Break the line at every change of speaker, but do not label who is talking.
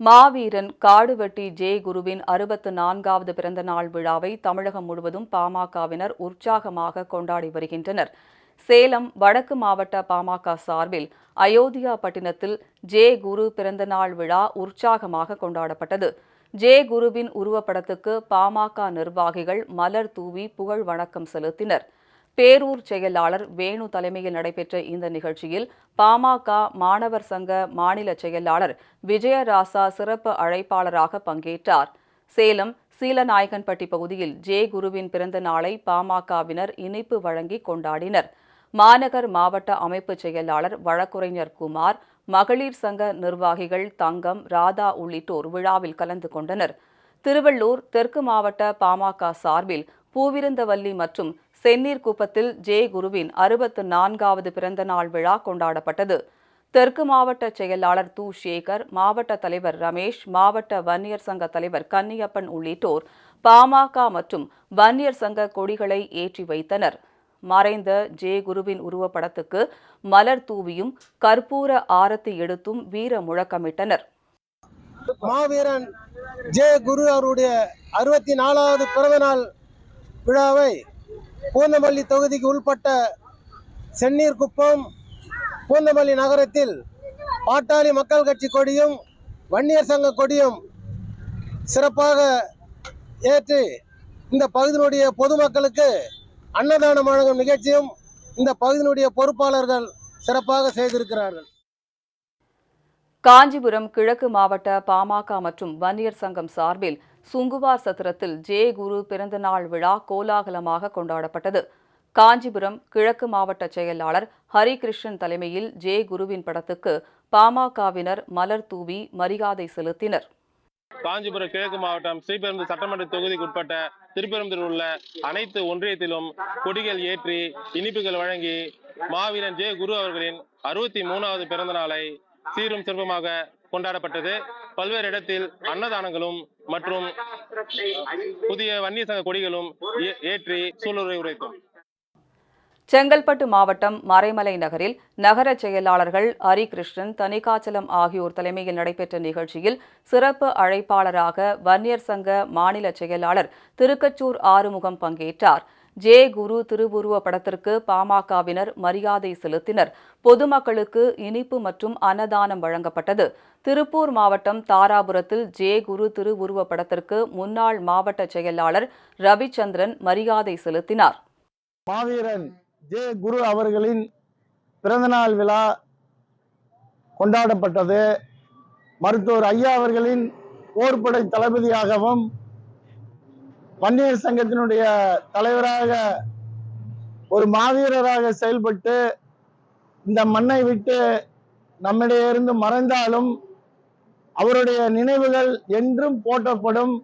மாவீரன் Kaduvetti J குருவின் அறுபத்து நான்காவது பிறந்த நாள் விழாவை தமிழகம் முழுவதும் பாமகவினர் உற்சாகமாக கொண்டாடி வருகின்றனர். சேலம் வடக்கு மாவட்ட பாமக சார்பில் அயோத்தியா பட்டினத்தில் ஜே குரு பிறந்தநாள் விழா உற்சாகமாக கொண்டாடப்பட்டது. ஜே குருவின் உருவப்படத்துக்கு பாமக நிர்வாகிகள் மலர் தூவி புகழ் வணக்கம் செலுத்தினர். பேரூர் செயலாளர் வேணு தலைமையில் நடைபெற்ற இந்த நிகழ்ச்சியில் பாமக மாணவர் சங்க மாநில செயலாளர் விஜயராசா சிறப்பு அழைப்பாளராக பங்கேற்றார். சேலம் சீலநாயகன்பட்டி பகுதியில் ஜே குருவின் பிறந்த நாளை பாமகவினர் இனிப்பு வழங்கி கொண்டாடினர். மாநகர் மாவட்ட அமைப்பு செயலாளர் வழக்குரைஞர் குமார் மகளிர் சங்க நிர்வாகிகள் தங்கம் ராதா உள்ளிட்டோர் விழாவில் கலந்து கொண்டனர். திருவள்ளூர் தெற்கு மாவட்ட பாமக சார்பில் பூவிருந்தவல்லி மற்றும் செந்நீர் குப்பத்தில் ஜே குருவின் அறுபத்து நான்காவது பிறந்த நாள் விழா கொண்டாடப்பட்டது. தெற்கு மாவட்ட செயலாளர் து. சேகர் மாவட்ட தலைவர் ரமேஷ் மாவட்ட வன்னியர் சங்க தலைவர் கன்னியப்பன் உள்ளிட்டோர் பாமக மற்றும் வன்னியர் சங்க கொடிகளை ஏற்றி வைத்தனர். மறைந்த ஜே குருவின் உருவப்படத்துக்கு மலர் தூவியும் கற்பூர ஆரத்தி எடுத்தும் வீர முழக்கமிட்டனர்.
மாவீரன் ஜே குரு அவருடைய அறுபத்தி நாலாவது பிறந்தநாள் விழாவை பூந்தமல்லி தொகுதிக்கு உள்பட்ட செந்நீர் குப்பம் பூந்தமல்லி நகரத்தில் பாட்டாளி மக்கள் கட்சி கொடியும் வன்னியர் சங்க கொடியும் சிறப்பாக ஏற்றி இந்த பகுதியினுடைய பொதுமக்களுக்கு அன்னதானம் வழங்கும் நிகழ்ச்சியும் இந்த பகுதியினுடைய பொறுப்பாளர்கள் சிறப்பாக செய்திருக்கிறார்கள்.
காஞ்சிபுரம் கிழக்கு மாவட்ட பாமக மற்றும் வன்னியர் சங்கம் சார்பில் சுங்குவார் சத்திரத்தில் ஜே குரு பிறந்தநாள் விழா கோலாகலமாக கொண்டாடப்பட்டது. காஞ்சிபுரம் கிழக்கு மாவட்ட செயலாளர் ஹரிகிருஷ்ணன் தலைமையில் ஜே குருவின் படத்துக்கு பாமகவினர் மலர் தூவி மரியாதை செலுத்தினர்.
காஞ்சிபுரம் கிழக்கு மாவட்டம் ஸ்ரீபெரும்பு சட்டமன்ற தொகுதிக்குட்பட்ட திருப்பெரும்புதூர் உள்ள அனைத்து ஒன்றியத்திலும் கொடிகள் ஏற்றி இனிப்புகள் வழங்கி மாவீரன் ஜே குரு அவர்களின் அறுபத்தி மூணாவது பிறந்த நாளை சீரும் சிறப்புமாக கொண்டாடப்பட்டது. பல்வேறு இடத்தில் அன்னதானங்களும் மற்றும் புதிய வன்னிய சங்க கொடிகளும் ஏற்றி சூளுரை உரைத்தோம்.
செங்கல்பட்டு மாவட்டம் மறைமலை நகரில் நகர செயலாளர்கள் ஹரிகிருஷ்ணன் தனிகாச்சலம் ஆகியோர் தலைமையில் நடைபெற்ற நிகழ்ச்சியில் சிறப்பு அழைப்பாளராக வன்னியர் சங்க மாநில செயலாளர் திருக்கச்சூர் ஆறுமுகம் பங்கேற்றார். ஜே குரு திருவுருவ படத்திற்கு பாமகவினர் மரியாதை செலுத்தினர். பொதுமக்களுக்கு இனிப்பு மற்றும் அன்னதானம் வழங்கப்பட்டது. திருப்பூர் மாவட்டம் தாராபுரத்தில் ஜே குரு திருவுருவ படத்திற்கு முன்னாள் மாவட்ட செயலாளர் ரவிச்சந்திரன் மரியாதை செலுத்தினார்.
மாவீரன் ஜே குரு அவர்களின் பிறந்தநாள் விழா கொண்டாடப்பட்டது. மருத்துவர் ஐயா அவர்களின் போர்படை தளபதியாகவும் வன்னியர் சங்கத்தினுடைய தலைவராக ஒரு மாவீரராக செயல்பட்டு இந்த மண்ணை விட்டு நம்மிடையே இருந்து மறைந்தாலும் அவருடைய நினைவுகள் என்றும் போற்றப்படும்.